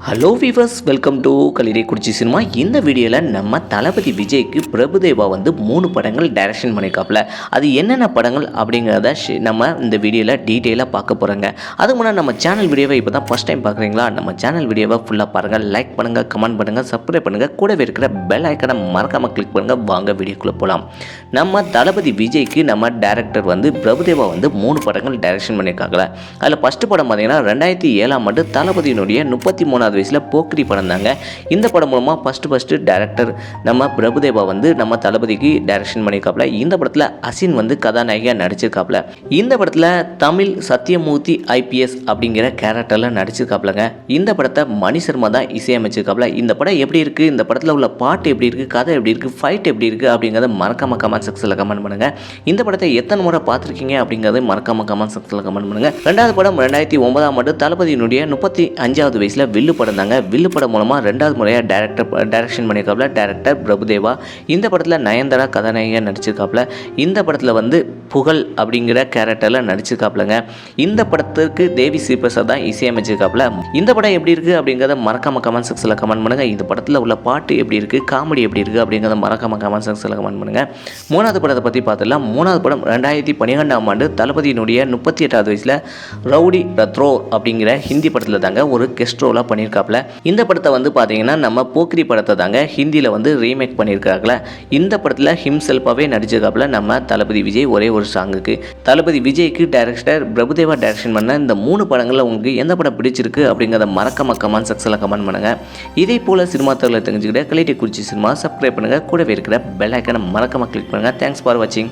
Hello viewers welcome to Kalirai Kurichi cinema இந்த வீடியோவில் நம்ம தளபதி விஜய்க்கு பிரபுதேவா வந்து மூணு படங்கள் டைரக்ஷன் பண்ணியிருக்காப்புல அது என்னென்ன படங்கள் அப்படிங்கிறத நம்ம இந்த வீடியோவில் டீட்டெயிலாக பார்க்க போகிறோங்க அதுக்கு முன்னாடி நம்ம சேனல் வீடியோவை இப்போ தான் ஃபஸ்ட் டைம் பார்க்குறீங்களா? நம்ம சேனல் வீடியோவை ஃபுல்லாக பாருங்கள் லைக் பண்ணுங்கள் கமெண்ட் பண்ணுங்கள் சப்ஸ்கிரைப் பண்ணுங்கள் கூடவே இருக்கிற பெல் ஐக்கனை மறக்காமல் கிளிக் பண்ணுங்கள் வாங்க வீடியோக்குள்ளே போகலாம் நம்ம தளபதி விஜய்க்கு நம்ம டேரக்டர் வந்து பிரபுதேவா வந்து மூணு படங்கள் டைரக்ஷன் பண்ணியிருக்காங்களே அதில் ஃபஸ்ட்டு படம் பார்த்தீங்கன்னா ரெண்டாயிரத்தி ஏழாம் ஆண்டு தளபதியினுடைய முப்பத்தி மூணாவது வயசில் போக்கிரி படம் தாங்க. இந்த படம் மூலமாக ஃபஸ்ட்டு ஃபஸ்ட்டு டேரக்டர் நம்ம பிரபுதேவா வந்து நம்ம தளபதிக்கு டைரக்ஷன் பண்ணியிருக்காப்புல. இந்த படத்தில் அசின் வந்து கதாநாயகியாக நடிச்சிருக்காப்புல. இந்த படத்தில் தமிழ் சத்யமூர்த்தி ஐபிஎஸ் அப்படிங்கிற கேரக்டரில் நடிச்சிருக்காப்புலங்க. இந்த படத்தை மணி சர்மா தான் இசையமைச்சிருக்காப்புல. இந்த படம் எப்படி இருக்குது இந்த படத்தில் உள்ள பாட்டு எப்படி இருக்குது கதை எப்படி இருக்குது ஃபைட் எப்படி இருக்குது அப்படிங்கிறத மறக்காம கமெண்ட் செக்ஷனில் கமெண்ட் பண்ணுங்கள் இந்த படத்தை எத்தனை முறை பார்த்துருக்கீங்க? அப்படிங்கிறத மறக்காம கமெண்ட் செக்ஷனில் கமெண்ட் பண்ணுங்கள் ரெண்டாவது படம் ரெண்டாயிரத்தி ஒன்பதாம் ஆண்டு தளபதியினுடைய முப்பத்தி அஞ்சாவது வயசில் வில்லு படம் தாங்க வில்லு படம் மூலமாக ரெண்டாவது முறையாக டேரக்டர் டைரக்ஷன் பண்ணியிருக்காப்புல டேரக்டர் பிரபுதேவா. இந்த படத்தில் நயன்தாரா கதாநாயகியாக நடிச்சிருக்காப்புல. இந்த படத்தில் வந்து புகழ் அப்படிங்கிற கேரக்டரில் நடிச்சிருக்காப்புலங்க. இந்த படத்துக்கு தேவி ஸ்ரீபிரசாத் தான் இசையமைச்சிருக்காப்புல. இந்த படம் எப்படி இருக்குது அப்படிங்கிறத மறக்காம கமெண்ட் செக்ஷனில் கமெண்ட் பண்ணுங்கள் இந்த படத்தில் உள்ள பாட்டு எப்படி இருக்குது காமெடி எப்படி இருக்குது அப்படிங்கிறத மறக்காம கமெண்ட் செக்ஷனில் கமெண்ட் பண்ணுங்கள் மூணாவது படத்தை பற்றி பார்த்துடலாம் மூணாவது படம் ரெண்டாயிரத்தி பன்னிரெண்டாம் ஆண்டு தளபதியினுடைய முப்பத்தி எட்டாவது வயசில் ரவுடி ரத்ரோ அப்படிங்கிற ஹிந்தி படத்தில் தாங்க ஒரு கெஸ்ட் ரோலாக பண்ணியிருக்காப்புல. இந்த படத்தை வந்து பார்த்தீங்கன்னா நம்ம போக்ரி படத்தை தாங்க ஹிந்தியில் வந்து ரீமேக் பண்ணியிருக்காங்கள இந்த படத்தில் ஹிம்செல்ஃபாகவே நடிச்சிருக்காப்புல நம்ம தளபதி விஜய் ஒரே ஒரு சாங்குக்கு தளபதி விஜய்க்கு டைரக்டர் பிரபுதேவா டைரக்ஷன் பண்ண இந்த மூணு படங்களில் உங்களுக்கு எந்த படம் பிடிச்சிருக்கு அப்படிங்கிறத மறக்க கமெண்ட் செக்ஷனில் கமெண்ட் பண்ணுங்கள் இதே போல் சினிமா தகவலை தெரிஞ்சுக்கிட்ட கலைட்டி குறிச்சி சினிமா சப்ஸ்கிரைப் பண்ணுங்கள் கூடவே இருக்கிற பெல் ஐக்கனை மறக்காமல் கிளிக் பண்ணுங்கள் தேங்க்ஸ் ஃபார் வாட்சிங்